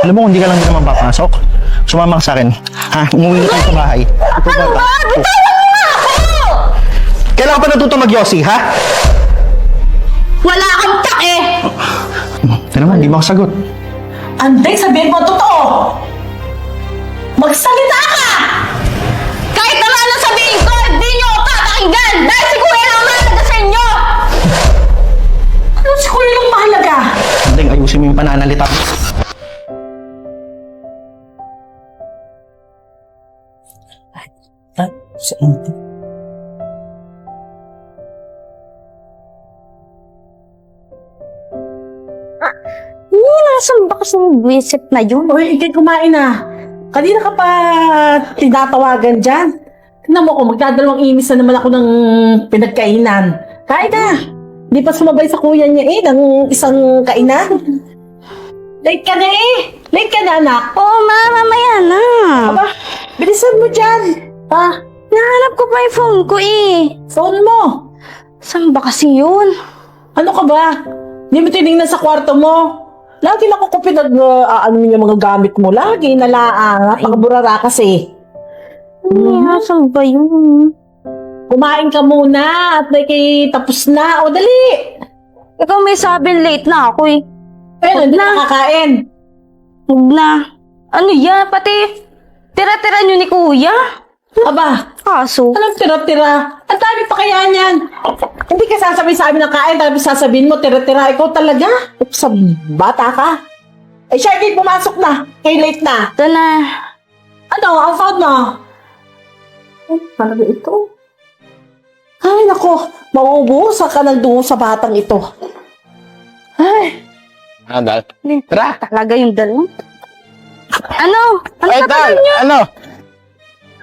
Alam mo, kung hindi ka lang din naman papasok, sumama ka sa akin. Ha? Umuwi na tayo sa bahay. Ito ba? Ba? Bitawan mo nga ako! Kailangan pa natuto mag-yossi, ha? Wala kang take! Ito naman, hindi mo ako sagot. Anday, sabihin mo ang totoo! Magsalita ka! Kahit na ano sabihin ko, hindi nyo ako tatakinggan! Dahil si Kuya lang ang mahalaga sa inyo! Ano si Kuya lang mahalaga? Hindi, ayusin mo yung pananalita. Sa hindi. Hindi, nasan ba kasi yung visit na yun? Uy, ikay kumain na. Kanina ka pa tinatawagan dyan. Tingnan mo ko, magdadalawang inis na naman ako ng pinagkainan. Kain na! Di pa sumabay sa kuya niya eh, ng isang kainan. Late ka na eh! Late ka na, anak! Oo, oh, ma, mamaya na. Aba, bilisan mo dyan! Ha? Nahanap ko pa yung phone ko eh. Phone mo! Saan ba kasi yun? Ano ka ba? Hindi mo tinignan sa kwarto mo? Lagi lang ako pinag, uh, ano yung mga gamit mo. Lagi nalaang, napakaburara kasi. Hindi, nasan ba yun? Kumain ka muna at may kay tapos na. O, dali! Ikaw may sabi late na ako eh. Pero hindi na. na kakain. Huwag na. Ano yan? Pati tira-tira nyo ni Kuya? Aba, Kaso, anong tira-tira? Ang dami pa kaya niyan. Hindi ka sasabihin sa amin ng kain, tapos sasabihin mo, tira-tira. Ikaw talaga? Sa bata ka? Eh, siya hindi pumasok na. Kay late na. ito na. Ano, ang phone mo? Ano talaga ito? Ay, nako. Mauubusan ka ng dugo sa batang ito. Ay, Ano, Dal? Tara! Talaga yung dalawa. Ano? Ano Ay, ka Dal! Ano?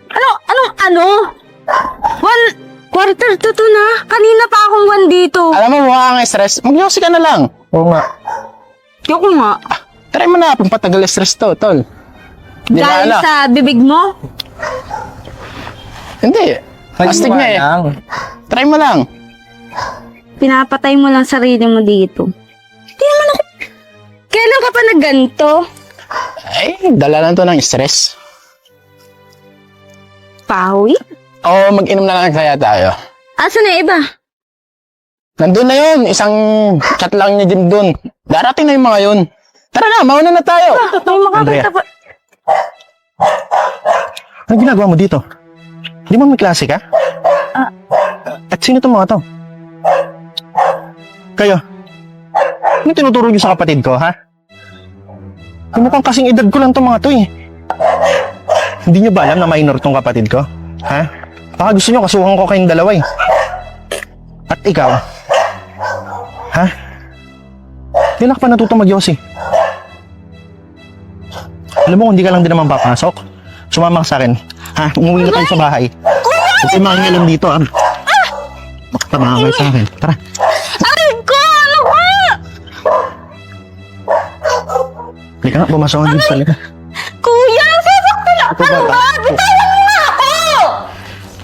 Ano? Anong ano? One quarter to two na. Kanina pa akong one dito. Alam mo, mukha kang stress. Mag-yossi ka na lang. Oo nga. Yoko nga. Try mo na, pampatagal stress to, tol. Di ba, Dahil ano? sa bibig mo? Hindi. Astig na eh. Try mo lang. Pinapatay mo lang sarili mo dito. Di naman ako... Kailan ka pa nagganto? Ay, dala lang to ng stress. Pawi? O, mag-inom na lang kaya tayo. Asa na iba? Nandun na yun. Isang chat lang niya din dun. Darating na yung mga yun. Tara na, mauna na tayo. May makakita pa. Ano ginagawa mo dito? Hindi mo may klase ka? At sino itong mga to? Kayo? Ano tinuturo niyo sa kapatid ko, ha? Mukhang kasing edad ko lang itong mga to eh. Hindi niyo ba alam na minor tong kapatid ko? Ha? Baka gusto niyo kasuhan ko kayong dalawa eh. At ikaw? Ha? Na ka pa natuto mag-yossi. Alam mo, kung hindi ka lang din naman papasok, sumama ka sa akin. Ha? Umuwi na tayo sa bahay. Huwag kayo mangingilam dito, ha? Baka tama kayo sa akin. Tara. Aray ko! Ano ka? Hindi ka nga, pumasok ka dito sa lika. Na! Ito Ano ba? Bitawan mo nga ako!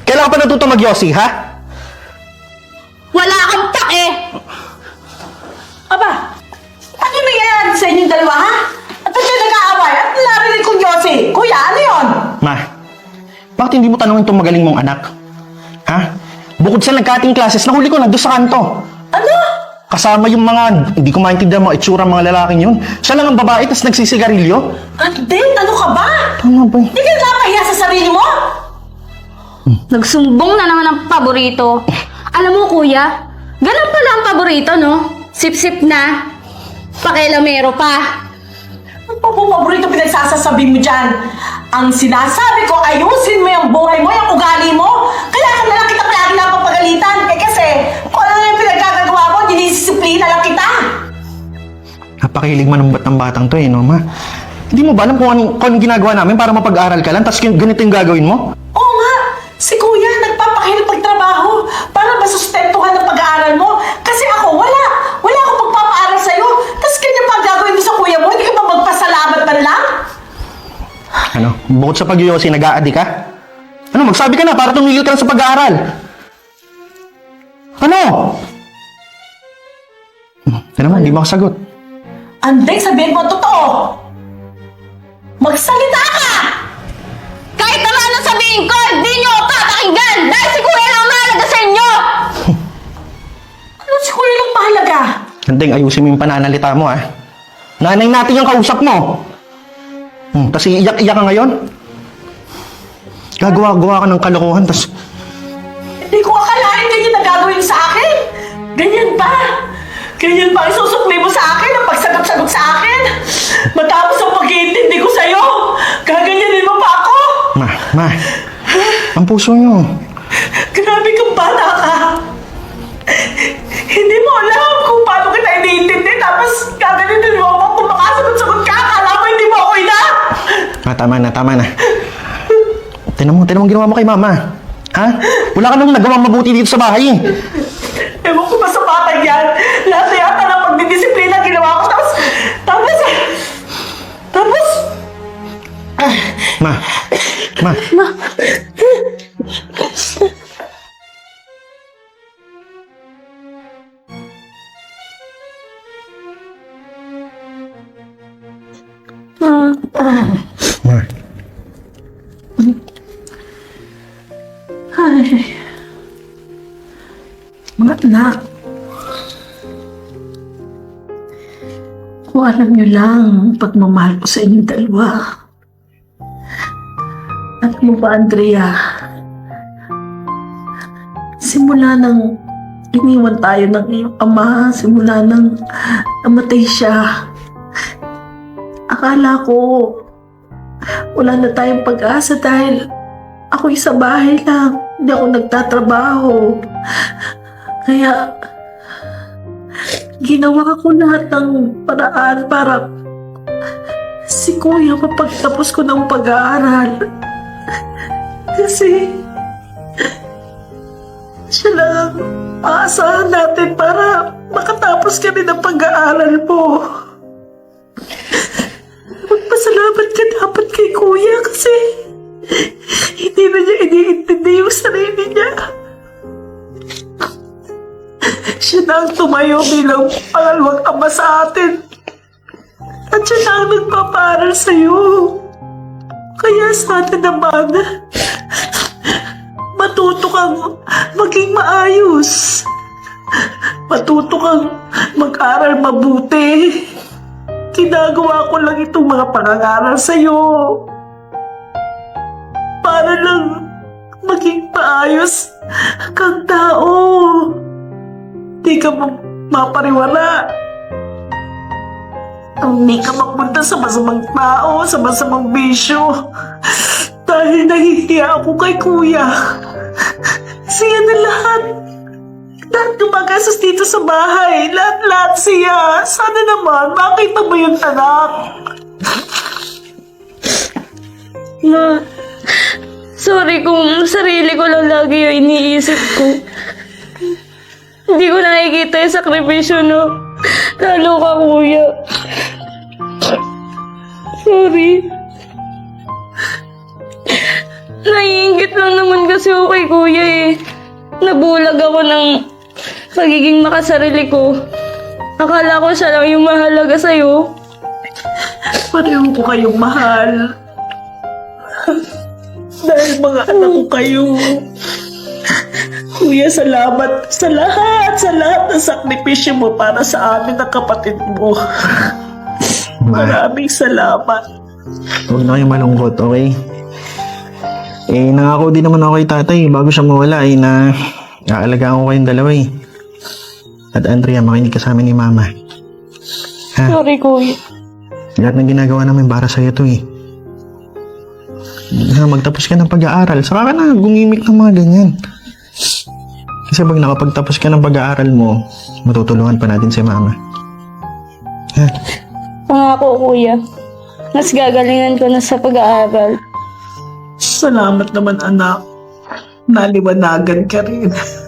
Kailangan pa natuto mag-yossi, ha? Wala kang take! aba, ano nangyayari sa inyong dalawa, ha? At ba't kayo nag-aaway? At narinig kong Yossi. Kuya, ano yon? Ma, bakit hindi mo tanongin itong magaling mong anak? Ha? Bukod sa nagkating classes, nahuli ko nandun sa kanto. Ano? Kasama yung mga, hindi ko maintindihan mga itsura ng mga lalaking yun. Siya lang ang babae, tapos nagsisigarilyo. Anday, ano ka ba? Tama ba? Hindi ka napahiya sa sarili mo? Nagsumbong na naman ang paborito. Alam mo, kuya, ganun pala ang paborito, no? Sip-sip na. Pakilamero pa. Ang paborito pinagsasasabi mo dyan. Ang sinasabi ko, ayusin mo, yung Napakahilig manumbat ng batang to eh, no, ma? Hindi mo ba alam kung anong, kung anong ginagawa namin para mapag-aral ka lang, tapos gan- ganito yung gagawin mo? Oo nga, si kuya nagpapakahirap pagtrabaho para masustentuhan ang pag-aaral mo. Kasi ako, wala. Wala akong pagpapaaral sa'yo. Tapos ganyan pa ang gagawin mo sa kuya mo, hindi ka ba magpasalamat man lang? Ano? Bukod sa pag-yosi, nag-aadi ka? Ano, magsabi ka na para tumigil ka na sa pag-aaral. Ano? Hmm, Ano naman, hindi mo ako sagot. Anday, sabihin mo ang totoo. Magsalita ka! Kahit naman ano sabihin ko, hindi nyo ako papakinggan! Dahil si kuya lang ang mahalaga sa inyo! Ano si Kuya lang mahalaga? Gandeng, ayusin mo yung pananalita mo, ha? Nanay natin yung kausap mo. Hmm, tapos iiyak-iyak ka ngayon? Gagawa-gawa ka ng kalokohan, tapos Hindi ko akalain ganyan na gagawin sa akin. Ganyan ba? Ganyan ba isusukli mo sa akin ang pagsagot-sagot sa akin? Matapos ang pag-iintindi ko sa'yo, gaganyanin mo pa ako? Ma, ma, ang puso nyo. Grabe kang bata ka. Hindi mo alam kung paano kita iniintindi tapos gaganyanin mo ako kung makasagot-sagot ka. Akala mo hindi mo ako ina. Ah, tama na, tama na. Tinan mo, tinan mo ang ginawa mo kay mama. Ha? Wala ka nang nagawang mabuti dito sa bahay eh. Ma, ma. Ay. Mga anak. Kung alam niyo lang ang pagmamahal ko sa inyong dalawa. Alam mo ba, Andrea? Simula nang iniwan tayo ng iyong ama, simula nang namatay siya, akala ko wala na tayong pag-asa dahil ako'y sa bahay lang. Hindi ako nagtatrabaho. Kaya, ginawa ko lahat ng paraan para si kuya mapagtapos ko ng pag-aaral. Kasi, siya lang ang aasahan natin para makatapos kami ng pag-aaral mo. Magpasalamat ka dapat kay kuya kasi hindi na niya iniintindi yung sarili niya. Siya na ang tumayo bilang pangalawang ama sa atin. At siya na ang nagpapaaral sa'yo. Kaya sa atin naman, matuto kang maging maayos. Matuto kang mag-aral mabuti. Ginagawa ko lang itong mga pangangaral sa'yo. Para lang maging maayos kang tao. Di ka ma- mapariwala. Hindi ka mapunta sa masamang tao, sa masamang bisyo. Dahil nahihiya ako kay kuya. Siya na lahat. Lahat gumagastos dito sa bahay. Lahat-lahat siya. Sana naman, makita mo yung anak. Ma, sorry kung sarili ko lang lagi yung iniisip ko. Hindi ko nakikita yung sakripisyo, no? Lalo ka, kuya. Sorry. Naiingit lang naman kasi ako kay kuya eh. Nabulag ako ng pagiging makasarili ko. Akala ko siya lang yung mahalaga sa'yo. Pareho ko kayong mahal. Dahil mga anak ko kayo. Kuya, salamat sa lahat, sa lahat ng sakripisyo mo para sa amin ng kapatid mo. Ma, Maraming salamat. huwag na kayong malungkot, okay? Eh, nangako din naman ako kay tatay bago siya mawala eh na aalagaan ko kayong dalawa eh. At Andrea, makinig ka sa amin ni Mama. Ha? Sorry, kuya. Lahat ng ginagawa namin para sa'yo to eh. Ha, magtapos ka ng pag-aaral. Saka ka na gumimik ng mga ganyan. Kasi pag nakapagtapos ka ng pag-aaral mo, matutulungan pa natin si Mama. Ha? Pangako, kuya. Mas gagalingan ko na sa pag-aaral. Salamat naman, anak. Naliwanagan ka rin.